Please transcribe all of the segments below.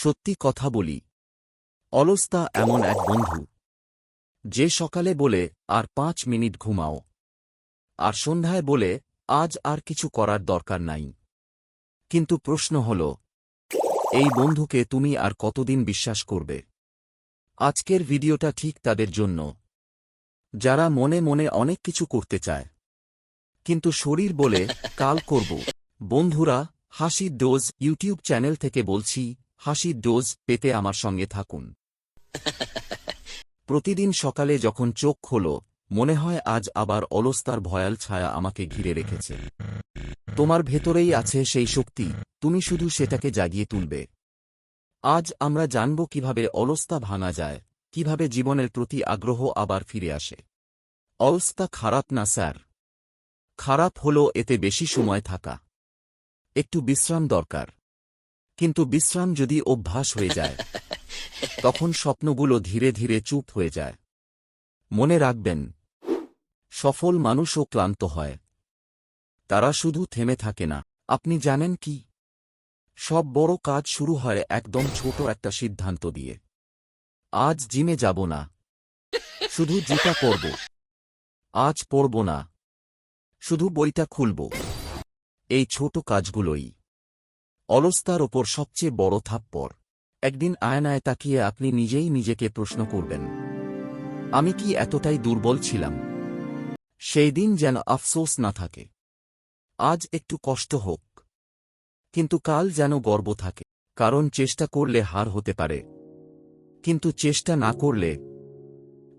সত্যি কথা বলি। অলস্তা এমন এক বন্ধু। যে সকালে বলে, আর পাঁচ মিনিট ঘুমাও। আর সন্ধ্যায় বলে, আজ আর কিছু করার দরকার নাই। কিন্তু প্রশ্ন হল, এই বন্ধুকে তুমি আর কতদিন বিশ্বাস করবে? আজকের ভিডিওটা ঠিক তাদের জন্য। যারা মনে মনে অনেক কিছু করতে চায়। কিন্তু শরীর বলে, কাল করব। বন্ধুরা, হাসির ডোজ ইউটিউব চ্যানেল থেকে বলছি হাসির ডোজ পেতে আমার সঙ্গে থাকুন। প্রতিদিন সকালে যখন চোখ খোল, মনে হয় আজ আবার অলস্তার ভয়াল ছায়া আমাকে ঘিরে রেখেছে। তোমার ভেতরেই আছে সেই শক্তি, তুমি শুধু সেটাকে জাগিয়ে তুলবে। আজ আমরা জানব কীভাবে অলস্তা ভাঙা যায়, কীভাবে জীবনের প্রতি আগ্রহ আবার ফিরে আসে। অলস্তা খারাপ না, স্যার? খারাপ হল এতে বেশি সময় থাকা। একটু বিশ্রাম দরকার। কিন্তু বিশ্রাম যদি অভ্যাস হয়ে যায় তখন স্বপ্নগুলো ধীরে ধীরে চুপ হয়ে যায়। মনে রাখবেন সফল মানুষও ক্লান্ত হয়। তারা শুধু থেমে থাকে না। আপনি জানেন কি? সব বড় কাজ শুরু হয় একদম ছোট একটা সিদ্ধান্ত দিয়ে। আজ জিমে যাব না। শুধু জুতা পরব। আজ পরব না। শুধু বইটা খুলব। এই ছোট কাজগুলোই। অলস্তার ওপর সবচেয়ে বড় থাপ্পড়। একদিন আয়নায় তাকিয়ে আপনি নিজেই নিজেকে প্রশ্ন করবেন, আমি কি এতটাই দুর্বল ছিলাম? সেই দিন যেন আফসোস না থাকে। আজ একটু কষ্ট হোক, কিন্তু কাল যেন গর্ব থাকে, কারণ চেষ্টা করলে হার হতে পারে। কিন্তু চেষ্টা না করলে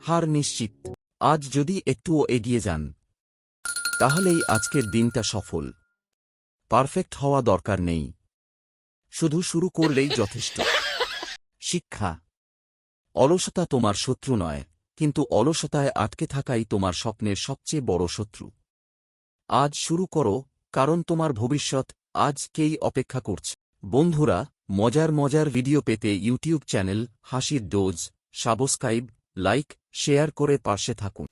হার নিশ্চিত। আজ যদি একটুও এগিয়ে যান, তাহলেই আজকের দিনটা সফল। পারফেক্ট হওয়া দরকার নেই। শুধু শুরু করলেই যথেষ্ট। শিক্ষা। অলসতা তোমার শত্রু নয়, কিন্তু অলসতায় আটকে থাকাই তোমার স্বপ্নের সবচেয়ে বড় শত্রু। আজ শুরু করো, কারণ তোমার ভবিষ্যৎ আজকেই অপেক্ষা করছে। বন্ধুরা, মজার মজার ভিডিও পেতে ইউটিউব চ্যানেল হাসির ডোজ, সাবস্ক্রাইব, লাইক, শেয়ার করে পাশে থাকুন।